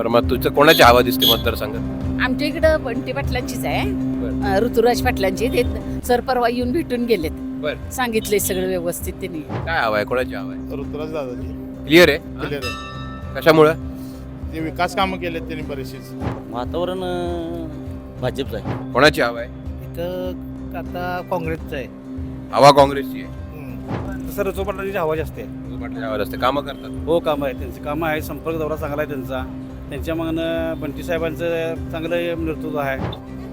बरं मग तुझं कोणाची हवा दिसते मतदारसंघात? आमच्या इकडं बंटी पाटलांचीच आहे. बरं. अं, ऋतुराज पाटलांची. ते सर परवा येऊन भेटून गेलेत. बरं. सांगितलंय सगळं व्यवस्थित त्यांनी. काय हवा आहे? कोणाची हवा आहे? ऋतुराज दादाजी क्लिअर आहे? हा? क्लिअर आहे. कशामुळं? ते विकास कामं केलेत त्यांनी बरेचशीच. वातावरण अं, भाजपचं आहे. कोणाची हवा आहे? इथं आता काँग्रेसचं आहे. हवा काँग्रेसची आहे. तसं रचो पाटलांची हवा जास्त आहे. पाटलाची हवा असते कामं करतात. हो कामं आहे त्यांची कामं आहे संपर्क दौरा चांगला आहे त्यांचा. त्यांच्या मागणं बंटी साहेबांचं चांगलं नेतृत्व आहे.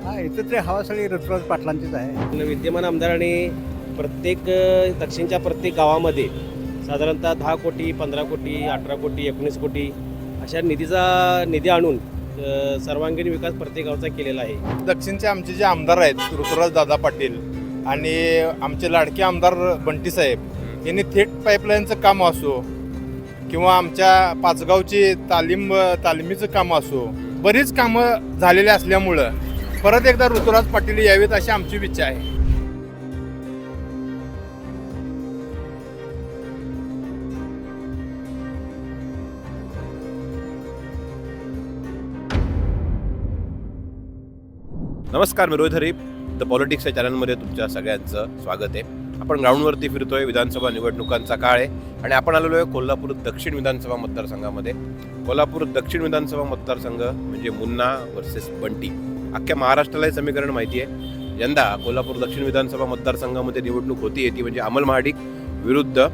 हा इथं ते हवा सगळी ऋतुराज पाटलांचीच आहे. विद्यमान आमदारांनी प्रत्येक अ, दक्षिणच्या प्रत्येक गावामध्ये साधारणतः दहा कोटी पंधरा कोटी अठरा कोटी एकोणीस कोटी अशा निधीचा निधी आणून अ, सर्वांगीण विकास प्रत्येक गावचा केलेला आहे. दक्षिणचे आमचे जे आमदार आहेत ऋतुराज दादा पाटील आणि आमचे लाडके आमदार बंटी साहेब यांनी थेट पाईपलाईनचं काम असो किंवा आमच्या पाचगावची तालीम तालिमीचं काम असो बरीच कामं झालेली असल्यामुळं परत एकदा ऋतुराज पाटील यावेत अशी आमची इच्छा आहे. नमस्कार मी रोहित हरीप द पॉलिटिक्स या चॅनलमध्ये तुमच्या सगळ्यांचं स्वागत आहे. आपण ग्राउंडवरती फिरतोय विधानसभा निवडणुकांचा काळ आहे आणि आपण आलेलो आहे कोल्हापूर दक्षिण विधानसभा मतदारसंघामध्ये. कोल्हापूर दक्षिण विधानसभा मतदारसंघ म्हणजे मुन्ना वर्सेस बंटी. अख्ख्या महाराष्ट्राला हे समीकरण माहिती आहे. यंदा कोल्हापूर दक्षिण विधानसभा मतदारसंघामध्ये निवडणूक होती ती म्हणजे अमल महाडिक विरुद्ध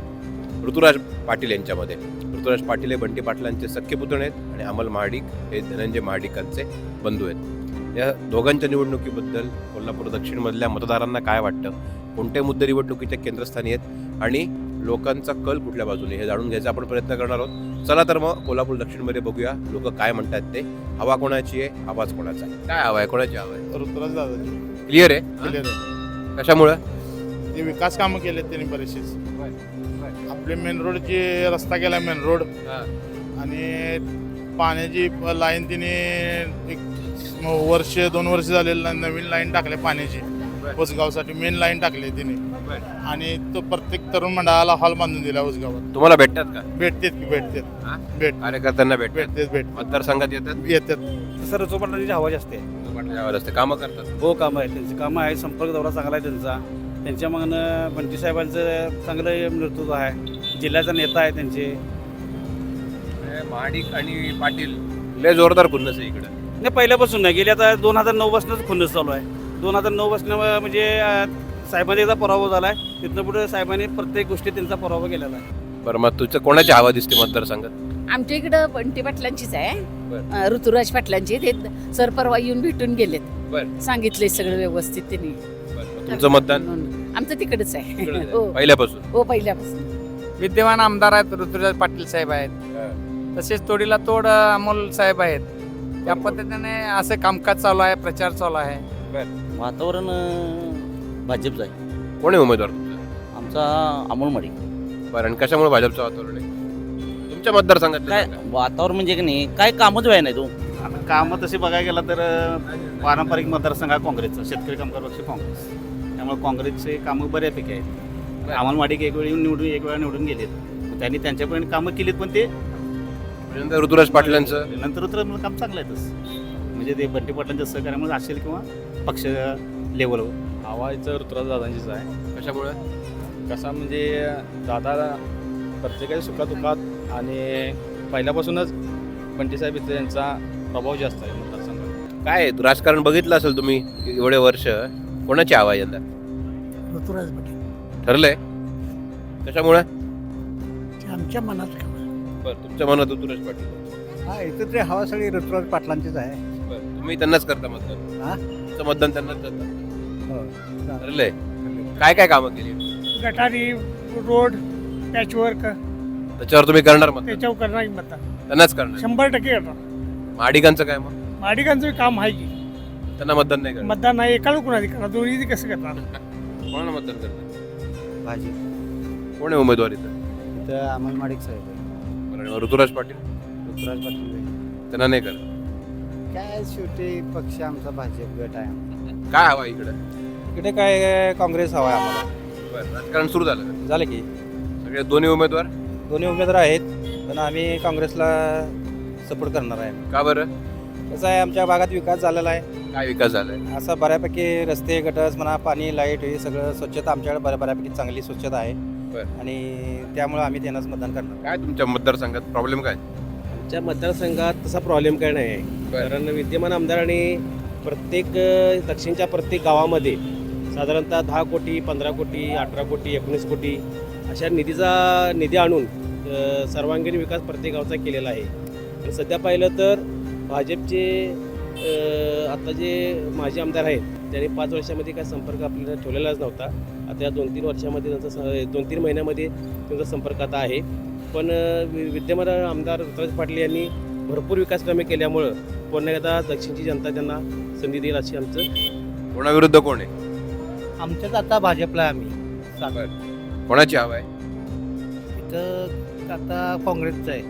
ऋतुराज पाटील यांच्यामध्ये. ऋतुराज पाटील हे बंटी पाटलांचे सख्य पुतणे आहेत आणि अमल महाडिक हे धनंजय महाडिकांचे बंधू आहेत. या दोघांच्या निवडणुकीबद्दल कोल्हापूर दक्षिणमधल्या मतदारांना काय वाटतं? कोणते मुद्दे निवडणुकीच्या केंद्रस्थानी आहेत आणि लोकांचा कल कुठल्या बाजूने हे जाणून घ्यायचा आपण प्रयत्न करणार आहोत. चला तर मग कोल्हापूर दक्षिणमध्ये बघूया. लोक काय म्हणतात ते. हवा कोणाची आहे? आवाज कोणाचा आहे? काय हवा आहे? कोणाची हवा आहे? ऋतुराज दादाजी. क्लिअर आहे? क्लिअर आहे. कशामुळं? ते विकास कामं केलेत त्यांनी बरेचशीच आपले मेन रोडचे रस्ता केला मेन रोड आणि पाण्याची लाईन तिने एक वर्ष दोन वर्ष झालेलं नवीन लाईन टाकले पाण्याची. उसगावसाठी मेन लाईन टाकली तिने. आणि तो प्रत्येक तरुण मंडळाला हॉल बांधून दिला उसगावात तुम्हाला भेटतात का? भेटतेत की हा? भेटतेत भेट. कार्यकर्त्यांना भेटतात? भेटतेत भेट मतदारसंघात येतात? येतात. तसं रचो पाटलांची हवा जास्त आहे. असते कामं करतात? हो कामं आहे त्यांची कामं आहे संपर्क दौरा चांगला आहे त्यांचा. त्यांच्या मागणं बंटी साहेबांचं चांगलं नेतृत्व आहे. जिल्ह्याचा नेता आहे त्यांचे. महाडिक आणि पाटील लय जोरदार खुन्नस आहे इकडं. नाही पहिल्यापासून नाही. गेली आता दोन हजार नऊ पासूनच खुन्नस चालू आहे. दोन हजार नऊ पासून म्हणजे अं, साहेबांचा एकदा पराभव झाला आहे तिथनं पुढे साहेबांनी प्रत्येक गोष्टीत त्यांचा पराभव केलेला आहे. बरं मग तुझं कोणाची हवा दिसते मतदारसंघात? आमच्या इकडं बंटी पाटलांचीच आहे. बरं. अं, ऋतुराज पाटलांची. ते सर परवा येऊन भेटून गेलेत. बरं. सांगितलंय सगळं व्यवस्थित त्यांनी. तुमचं मतदान? म्हणून. आमचं तिकडच आहे. तिकडंच आहे. हो. पहिल्यापासून? हो पहिल्यापासून. विद्यमान आमदार आहेत ऋतुराज पाटील साहेब आहेत. तसेच तोडीला तोड अमोल साहेब आहेत. त्या पद्धतीने असं कामकाज चालू आहे प्रचार चालू आहे. वातावरण अं, भाजपचं आहे. कोण आहे उमेदवार तुमचा? आमचा अमोल माडी. बरं आणि कशामुळे भाजपचं वातावरण आहे? तुमच्या मतदारसंघात काय वातावरण म्हणजे की नाही काय कामच व्हाय नाही तू. आता कामं तशी बघायला गेलं तर अं, पारंपरिक मतदारसंघ हा काँग्रेसचा शेतकरी कामगार पक्ष काँग्रेस. त्यामुळे काँग्रेसचे कामं बऱ्यापैकी आहेत. अमोल माडिक एक वेळी येऊन निवडून एक वेळा निवडून गेलेत. मग त्यांनी त्यांच्यापर्यंत कामं केलीत पण ते. ऋतुराज पाटलांचं. नंतर तर मला काम चांगलं आहे तसं. म्हणजे ते बंटी पाटलांच्या सहकार्यामुळे असेल किंवा पक्ष लेवलवर आवाजचं ऋतुराज दादांचीच आहे. कशामुळे? कसा म्हणजे दादा प्रत्येकाच्या सुखादुखात आणि पहिल्यापासूनच बंटीसाहेब इथे यांचा प्रभाव जास्त आहे मतदारसंघात. काय आहे? राजकारण बघितलं असेल तुम्ही एवढे वर्ष कोणाची हवा आहे यंदा ऋतुराज पाटील ठरलंय? कशामुळे? आमच्या मनात बरं तुमच्या मनात ऋतुराज पाटील. हा इथं ते हवा सगळी ऋतुराज पाटलांचीच आहे. बरं तुम्ही त्यांनाच करता मतदान. हा? तुमचं मतदान त्यांनाच हो ठरलंय. काय काय कामं केली? गटारी रोड पॅचवर्क त्याच्यावर तुम्ही करणार मतदान? त्याच्यावर करणार मतदान? त्यांनाच करणार. शंभर टक्के करणार. माडिकांचं काय मग? माडिकांचं काम आहे की. त्यांना मतदान नाही करणार. मतदान नाही एकाला कुणाला करणार? दोन्ही कसं करणार? कोणाला मतदान करणार? भाजी कोण आहे उमेदवार इथं? इथं अमोल माडिक साहेब बरं, आणि ऋतुराज पाटील? ऋतुराज पाटील त्यांना नाही करणार. काय शेवटी पक्ष आमचा भाजप गट आहे काय हवा इकडं? इकडे काय काँग्रेस हवा आहे आम्हाला. बरं राजकारण सुरू झालं? झालं की. सगळे दोन्ही उमेदवार? दोन्ही उमेदवार आहेत पण आम्ही काँग्रेसला सपोर्ट करणार आहे. का बरं? कसं आहे आमच्या भागात विकास झालेला आहे. काय विकास झालाय? असा बऱ्यापैकी रस्ते गटर्स म्हणा पाणी लाइट हे सगळं स्वच्छता आमच्याकडे बऱ्या बऱ्यापैकी चांगली स्वच्छता आहे. बरं. आणि त्यामुळे आम्ही त्यांनाच मतदान करणार. काय तुमच्या मतदारसंघात प्रॉब्लेम काय? आमच्या मतदारसंघात तसा प्रॉब्लेम काय नाही. आहे बरं. कारण विद्यमान आमदारांनी प्रत्येक अ, दक्षिणच्या प्रत्येक गावामध्ये साधारणतः दहा कोटी पंधरा कोटी अठरा कोटी एकोणीस कोटी अशा निधीचा निधी आणून अ, सर्वांगीण विकास प्रत्येक गावचा केलेला आहे. आणि सध्या पाहिलं तर भाजपचे अ, आता जे माजी आमदार आहेत त्यांनी पाच वर्षामध्ये काय संपर्क आपल्याला ठेवलेलाच नव्हता. आता या दोन तीन वर्षामध्ये त्यांचा स- दोन तीन महिन्यामध्ये त्यांचा संपर्क आता आहे. पण विद्यमान आमदार ऋतुराज पाटील यांनी भरपूर विकास कामे केल्यामुळं पुन्हा एकदा दक्षिणची जनता त्यांना संधी देईल अशी आमचं कोणाविरुद्ध कोण आहे? आमच्यात आता भाजपला आम्ही. कोणाची हवा आहे? इथं आता काँग्रेसचं आहे.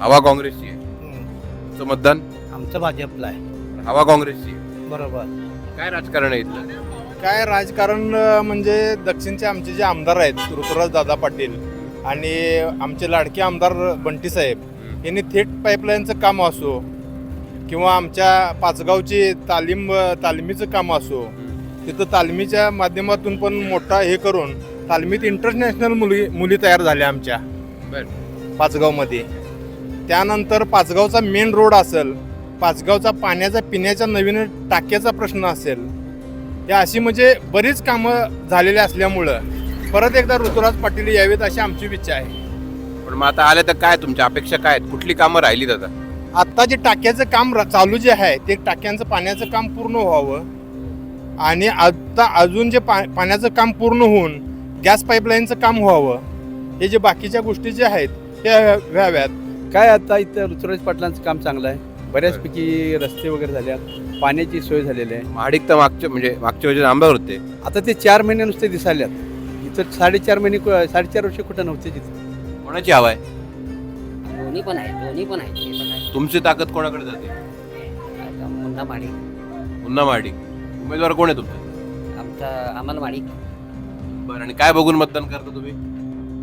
हवा काँग्रेसची आहे. तुमचं मतदान? आमचं भाजपला आहे. हवा काँग्रेसची आहे. बरोबर. काय राजकारण आहे इथलं? काय राजकारण अं, म्हणजे दक्षिणचे आमचे जे आमदार आहेत ऋतुराज दादा पाटील आणि आमचे लाडके आमदार बंटी साहेब यांनी थेट पाईपलाईनचं काम असो किंवा आमच्या पाचगावची तालीम तालमीचं काम असो तिथं तालमीच्या माध्यमातून पण मोठा हे करून तालमीत इंटरनॅशनल मुली मुली तयार झाल्या आमच्या. पाचगावमध्ये. त्यानंतर पाचगावचा मेन रोड असेल पाचगावचा पाण्याचा पिण्याच्या नवीन टाक्याचा प्रश्न असेल या अशी म्हणजे बरीच कामं झालेली असल्यामुळं परत एकदा ऋतुराज पाटील यावेत अशी आमची इच्छा आहे. पण मग आता आले तर काय तुमच्या अपेक्षा काय आहेत? कुठली कामं राहिलीत आता? आत्ता जे टाक्याचं काम र- चालू जे आहे ते टाक्यांचं पाण्याचं काम पूर्ण व्हावं. आणि आत्ता अजून जे पा पाण्याचं काम पूर्ण होऊन गॅस पाईपलाईनचं काम व्हावं हे जे बाकीच्या गोष्टी ज्या आहेत त्या व्हाव्यात. काय आता इथं ऋतुराज पाटलांचं काम चांगलं आहे. बऱ्याचपैकी रस्ते वगैरे झाल्या पाण्याची सोय झालेली आहे. महाडिक तर मागच्या म्हणजे मागच्या वेळेस आमदार होते आता ते चार महिने नुसते दिसाल्यात इथं साडेचार महिने कु- साडेचार वर्ष कुठं नव्हते तिथं. कोणाची हवा आहे? दोन्ही पण आहे दोन्ही पण आहेत ते पण आहे. तुमची ताकद कोणाकडे जाते? आता मुन्ना माडी पुन्हा महाडिक उमेदवार कोण आहे तुमचा? आमचा अमल माडी बरं आणि काय बघून मतदान करता तुम्ही?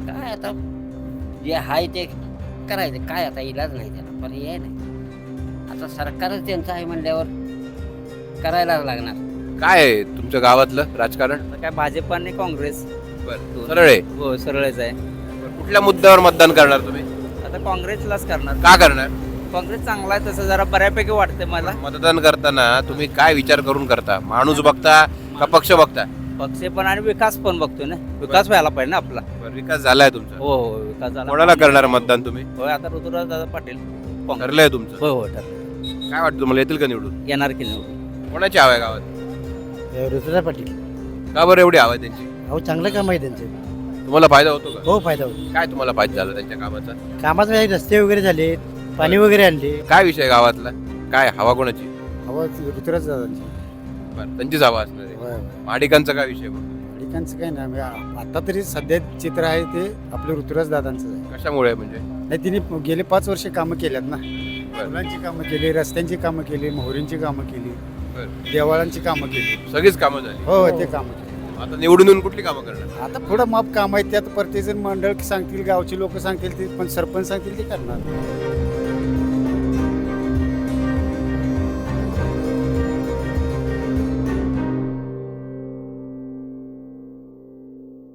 काय आता जे आहे ते करायचं. काय आता इलाज नाही त्याला पर्याय नाही आता सरकारच त्यांचं आहे म्हणल्यावर करायलाच लागणार. काय आहे तुमच्या गावातलं राजकारण? काय भाजप आणि काँग्रेस. बरं सरळ आहे? हो सरळच आहे. कुठल्या मुद्द्यावर मतदान करणार तुम्ही? आता काँग्रेसलाच करणार. का करणार? काँग्रेस चांगला आहे तसं जरा बऱ्यापैकी वाटते मला. मतदान करताना तुम्ही काय विचार करून करता? माणूस बघता का पक्ष बघता? पक्ष पण आणि विकास पण बघतोय ना. विकास व्हायला पाहिजे ना आपला. बरं, विकास झालाय तुमचा. हो हो विकास झाला. कोणाला करणार मतदान तुम्ही? होय आता ऋतुराज दादा पाटील. काँग्रेस. ठरलंय तुमचं. होय हो ठरलं काय वाटतं तुम्हाला येतील का निवडून? येणार की नाही कोणाची हवा आहे गावात? ऋतुराज पाटील. का बरं एवढी हवा आहे त्यांची? अहो चांगलं काम आहे त्यांचे. तुम्हाला फायदा होतो का? हो फायदा होतो. काय तुम्हाला फायदा झाला त्यांच्या कामाचा? कामाचे रस्ते वगैरे झाले पाणी वगैरे आणले. काय विषय गावातला? काय हवा कोणाची? हवा ऋतुराज दादांची. बरं त्यांचीच हवा असणार आहे. महाडिकांचा काय विषय मग? ठिकाणचं काय नाही आता तरी सध्या चित्र आहे ते आपलं ऋतुराज दादांचं आहे. कशामुळे म्हणजे? नाही तिने गेले पाच वर्ष कामं केल्यात ना. बरं. मुलांची कामं केली रस्त्यांची कामं केली मोहरींची कामं केली बरं. देवाळांची कामं केली. सगळीच कामं झाली. हो ते कामं केली. आता निवडून येऊन कुठली कामं करणार? आता थोडं माप काम आहे त्यात प्रत्येकजण मंडळ सांगतील गावचे लोक सांगतील ते पण सरपंच सांगतील ते करणार.